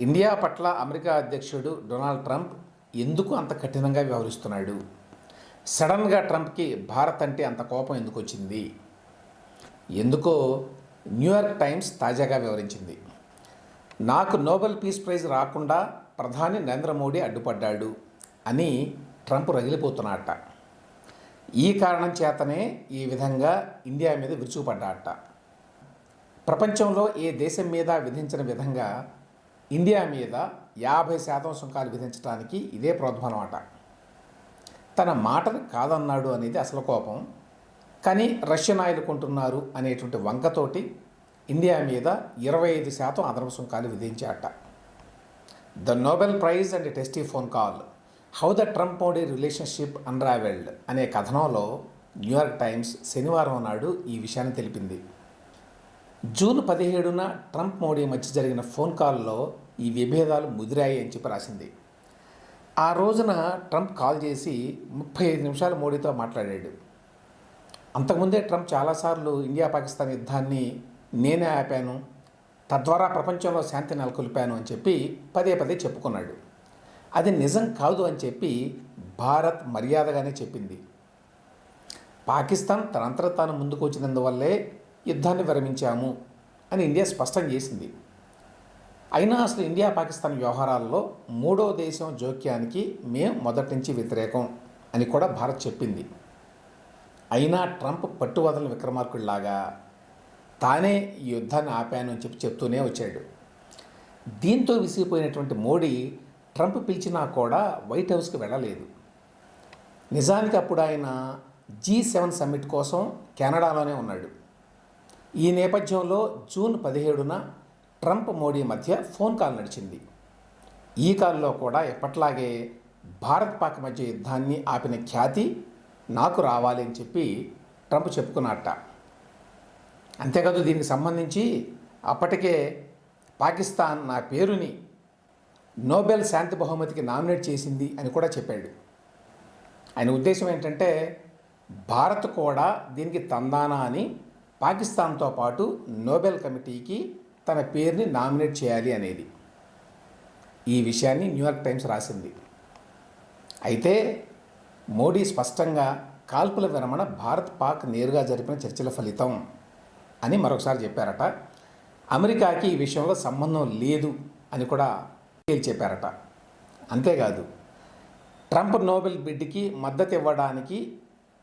India పట్ల America అధ్యక్షుడు Donald Trump ఎందుకు అంత కఠినంగా వ్యవహరిస్తున్నాడు? సడన్గా ట్రంప్కి భారత్ అంటే అంత కోపం ఎందుకు వచ్చింది ఎందుకో న్యూయార్క్ టైమ్స్ తాజాగా వివరించింది. నాకు నోబెల్ పీస్ ప్రైజ్ రాకుండా ప్రధాని నరేంద్ర మోడీ అడ్డుపడ్డాడు అని ట్రంప్ రగిలిపోతున్నాట. ఈ కారణం చేతనే ఈ విధంగా ఇండియా మీద విరుచుకుపడ్డాడట ప్రపంచంలో ఏ దేశం మీద విధించిన విధంగా ఇండియా మీద యాభై శాతం సుంకాలు విధించడానికి ఇదే ప్రోద్బలం తన మాటను కాదన్నాడు అనేది అసలు కోపం. కానీ రష్యన్ ఆయిల్ కొంటున్నారు అనేటువంటి వంకతోటి ఇండియా మీద ఇరవై ఐదు శాతం అదనపు సుంకాలు విధించాట. The Nobel prize and testy phone call how the Trump Modi relationship unravelled అనే కథనంలో న్యూయార్క్ టైమ్స్ శనివారం నాడు ఈ విషయాన్ని తెలిపింది. జూన్ పదిహేడున ట్రంప్ మోడీ మధ్య జరిగిన ఫోన్ కాల్లో ఈ విభేదాలు ముదిరాయి అని చెప్పి రాసింది. ఆ రోజున ట్రంప్ కాల్ చేసి ముప్పై ఐదు నిమిషాలు మోడీతో మాట్లాడాడు. అంతకుముందే ట్రంప్ చాలాసార్లు ఇండియా పాకిస్తాన్ యుద్ధాన్ని నేనే ఆపాను తద్వారా ప్రపంచంలో శాంతి నెలకొల్పాను అని చెప్పి పదే పదే చెప్పుకున్నాడు. అది నిజం కాదు అని చెప్పి భారత్ మర్యాదగానే చెప్పింది. పాకిస్తాన్ తనంతర తాను ముందుకు వచ్చినందువల్లే యుద్ధాన్ని విరమించాము అని ఇండియా స్పష్టం చేసింది. అయినా అసలు ఇండియా పాకిస్తాన్ వ్యవహారాల్లో మూడో దేశం జోక్యానికి మేం మొదటి నుంచి వ్యతిరేకం అని కూడా భారత్ చెప్పింది. అయినా ట్రంప్ పట్టువదలని విక్రమార్కుడిలాగా తానే ఈ యుద్ధాన్ని ఆపాను అని చెప్పి చెప్తూనే వచ్చాడు. దీంతో విసిగిపోయినటువంటి మోడీ ట్రంప్ పిలిచినా కూడా వైట్ హౌస్కి వెళ్ళలేదు. నిజానికి అప్పుడు ఆయన జీ సెవెన్ సమ్మిట్ కోసం కెనడాలోనే ఉన్నాడు. ఈ నేపథ్యంలో జూన్ పదిహేడున ట్రంప్ మోడీ మధ్య ఫోన్ కాల్ నడిచింది. ఈ కాల్లో కూడా ఎప్పట్లాగే భారత్ పాక్ మధ్య యుద్ధాన్ని ఆపిన ఖ్యాతి నాకు రావాలి అని చెప్పి ట్రంప్ చెప్పుకున్నట్ట. అంతేకాదు దీనికి సంబంధించి అప్పటికే పాకిస్తాన్ నా పేరుని నోబెల్ శాంతి బహుమతికి నామినేట్ చేసింది అని కూడా చెప్పాడు. ఆయన ఉద్దేశం ఏంటంటే భారత్ కూడా దీనికి తందానా అని పాకిస్తాన్తో పాటు నోబెల్ కమిటీకి తన పేరుని నామినేట్ చేయాలి అనేది. ఈ విషయాన్ని న్యూయార్క్ టైమ్స్ రాసింది. అయితే మోడీ స్పష్టంగా కాల్పుల విరమణ భారత్ పాక్ నేరుగా జరిపిన చర్చల ఫలితం అని మరొకసారి చెప్పారట. అమెరికాకి ఈ విషయంలో సంబంధం లేదు అని కూడా చెప్పారట అంతేకాదు ట్రంప్ నోబెల్ బిడ్కి మద్దతు ఇవ్వడానికి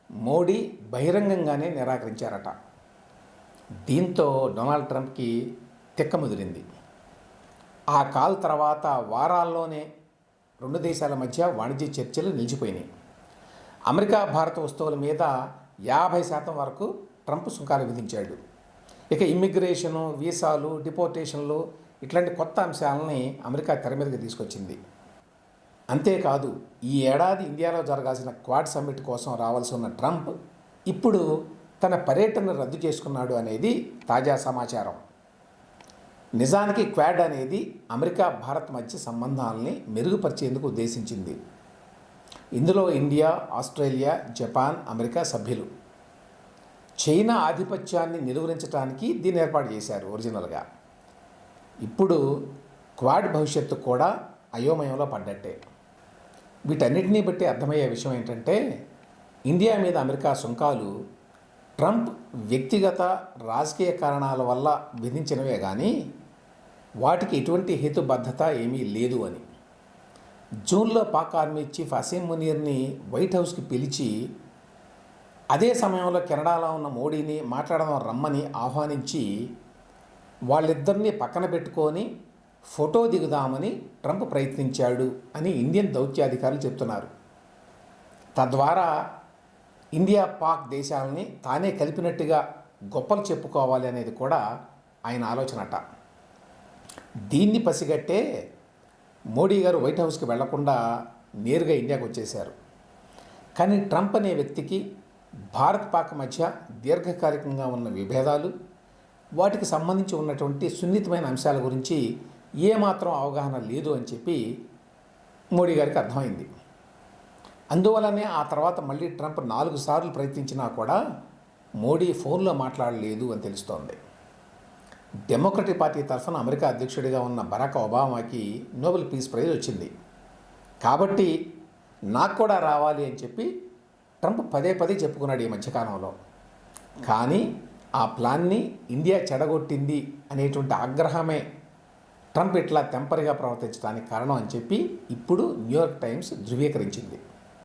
మోడీ బహిరంగంగానే నిరాకరించారట. దీంతో డొనాల్డ్ ట్రంప్కి తిక్క ముదిరింది. ఆ కాల్ తర్వాత వారాల్లోనే రెండు దేశాల మధ్య వాణిజ్య చర్చలు నిలిచిపోయినాయి. అమెరికా భారత వస్తువుల మీద యాభై శాతం వరకు ట్రంప్ సుంకాలు విధించాడు. ఇక ఇమ్మిగ్రేషను వీసాలు డిపోర్టేషన్లు ఇట్లాంటి కొత్త అంశాలని అమెరికా తెర మీదకి తీసుకొచ్చింది. అంతేకాదు ఈ ఏడాది ఇండియాలో జరగాల్సిన క్వాడ్ సమ్మిట్ కోసం రావాల్సి ఉన్న ట్రంప్ ఇప్పుడు తన పర్యటన రద్దు చేసుకున్నాడు అనేది తాజా సమాచారం. నిజానికి క్వాడ్ అనేది అమెరికా భారత్ మధ్య సంబంధాలని మెరుగుపరిచేందుకు ఉద్దేశించింది. ఇందులో ఇండియా ఆస్ట్రేలియా జపాన్ అమెరికా సభ్యులు. చైనా ఆధిపత్యాన్ని నిలువరించడానికి దీన్ని ఏర్పాటు చేశారు ఒరిజినల్గా. ఇప్పుడు క్వాడ్ భవిష్యత్తు కూడా అయోమయంలో పడ్డట్టే. వీటన్నిటినీ బట్టి అర్థమయ్యే విషయం ఏంటంటే ఇండియా మీద అమెరికా సుంకాలు ట్రంప్ వ్యక్తిగత రాజకీయ కారణాల వల్ల విధించినవే కానీ వాటికి ఎటువంటి హేతుబద్ధత ఏమీ లేదు అని. జూన్లో పాక్ ఆర్మీ చీఫ్ అసీం మునీర్ని వైట్ హౌస్కి పిలిచి అదే సమయంలో కెనడాలో ఉన్న మోడీని మాట్లాడడం రమ్మని ఆహ్వానించి వాళ్ళిద్దరినీ పక్కన పెట్టుకొని ఫోటో దిగుదామని ట్రంప్ ప్రయత్నించాడు అని ఇండియన్ దౌత్యాధికారులు చెప్తున్నారు. తద్వారా ఇండియా పాక్ దేశాలని తానే కలిపినట్టుగా గొప్పలు చెప్పుకోవాలి అనేది కూడా ఆయన ఆలోచనట. దీన్ని పసిగట్టే మోడీ గారు వైట్ హౌస్కి వెళ్ళకుండా నేరుగా ఇండియాకు వచ్చేశారు. కానీ ట్రంప్ అనే వ్యక్తికి భారత్ పాక్ మధ్య దీర్ఘకాలికంగా ఉన్న విభేదాలు వాటికి సంబంధించి ఉన్నటువంటి సున్నితమైన అంశాల గురించి ఏమాత్రం అవగాహన లేదు అని చెప్పి మోడీ గారికి అర్థమైంది. అందువలనే ఆ తర్వాత మళ్ళీ ట్రంప్ నాలుగు సార్లు ప్రయత్నించినా కూడా మోడీ ఫోన్లో మాట్లాడలేదు అని తెలుస్తోంది. డెమోక్రటిక్ పార్టీ తరఫున అమెరికా అధ్యక్షుడిగా ఉన్న బరాక్ ఒబామాకి నోబెల్ పీస్ ప్రైజ్ వచ్చింది. కాబట్టి నాకు కూడా రావాలి అని చెప్పి ట్రంప్ పదే పదే చెప్పుకున్నాడు ఈ మధ్యకాలంలో. కానీ ఆ ప్లాన్ని ఇండియా చెడగొట్టింది అనేటువంటి ఆగ్రహమే ట్రంప్ ఇట్లా టెంపరీగా ప్రవర్తించడానికి కారణం అని చెప్పి ఇప్పుడు న్యూయార్క్ టైమ్స్ ధృవీకరించింది.